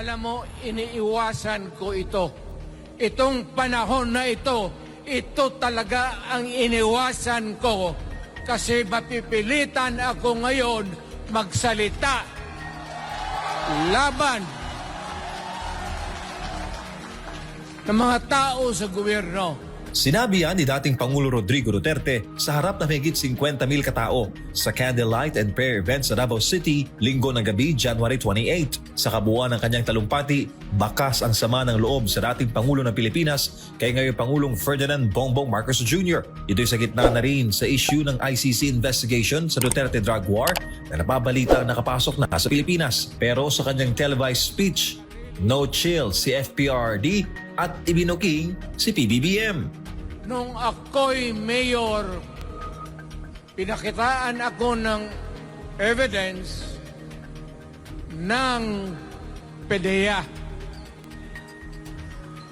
Alam mo, iniiwasan ko ito. Itong panahon na ito, ito talaga ang iniwasan ko kasi mapipilitan ako ngayon magsalita laban ng mga tao sa gobyerno. Sinabi yan ni dating Pangulo Rodrigo Duterte sa harap ng higit 50 mil katao sa Candlelight and Prayer event sa Davao City linggo ng gabi January 28. Sa kabuuan ng kanyang talumpati, bakas ang sama ng loob sa dating Pangulo ng Pilipinas kay ngayon Pangulong Ferdinand Bongbong Marcos Jr. Ito'y sa gitna na rin sa issue ng ICC investigation sa Duterte drug war na nababalita nakapasok na sa Pilipinas. Pero sa kanyang televised speech, no chill si FPRD at ibinuking si PBBM. Nung ako'y mayor, pinakitaan ako ng evidence ng PDEA.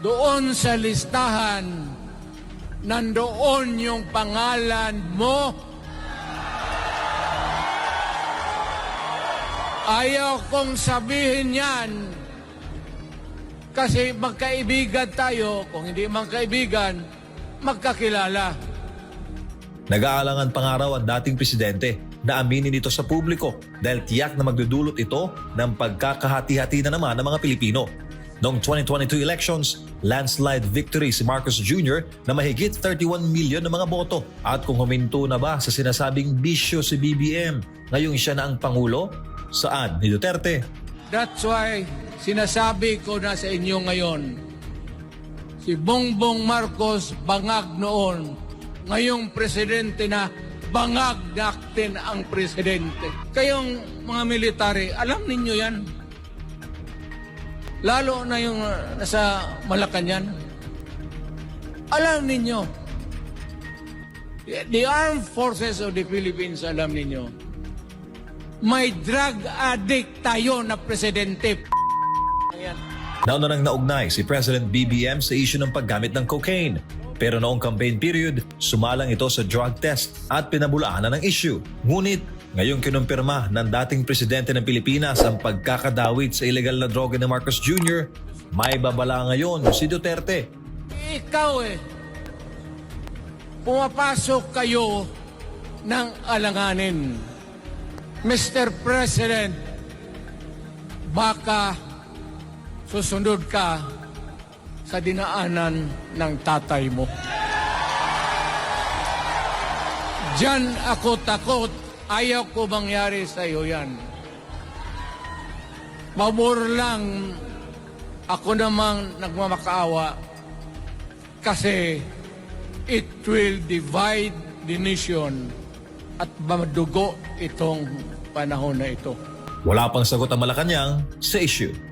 Doon sa listahan, nandoon yung pangalan mo. Ayaw kong sabihin yan kasi magkaibigan tayo. Kung hindi magkaibigan, magkakilala. Nag-aalangan pangaraw ang dating presidente na aminin ito sa publiko dahil tiyak na magdudulot ito ng pagkakahati-hati na naman ng mga Pilipino. Noong 2022 elections, landslide victory si Marcos Jr. na mahigit 31 million ng mga boto. At kung huminto na ba sa sinasabing bisyo si BBM, ngayong siya na ang Pangulo? Saan ni Duterte? That's why sinasabi ko na sa inyo ngayon, si Bongbong Marcos bangag noon, ngayong presidente na bangag natin ang presidente. Kayong mga military, alam ninyo yan. Lalo na yung uh, nasa Malacanang. Alam ninyo. The armed forces of the Philippines, alam ninyo. May drug addict tayo na presidente. Nauna nang naugnay si President BBM sa issue ng paggamit ng cocaine. Pero noong campaign period, sumalang ito sa drug test at pinabulaanan ng issue. Ngunit ngayong kinumpirma ng dating presidente ng Pilipinas ang pagkakadawit sa illegal na droga ni Marcos Jr., may babala ngayon si Duterte. Ikaw eh, pumapasok kayo ng alanganin. Mr. President, baka susunod ka sa dinaanan ng tatay mo. Diyan ako takot. Ayaw ko mangyari sa iyo yan. Pabor lang ako namang nagmamakaawa kasi it will divide the nation at madugo itong panahon na ito. Wala pang sagot ang Malacanang sa issue.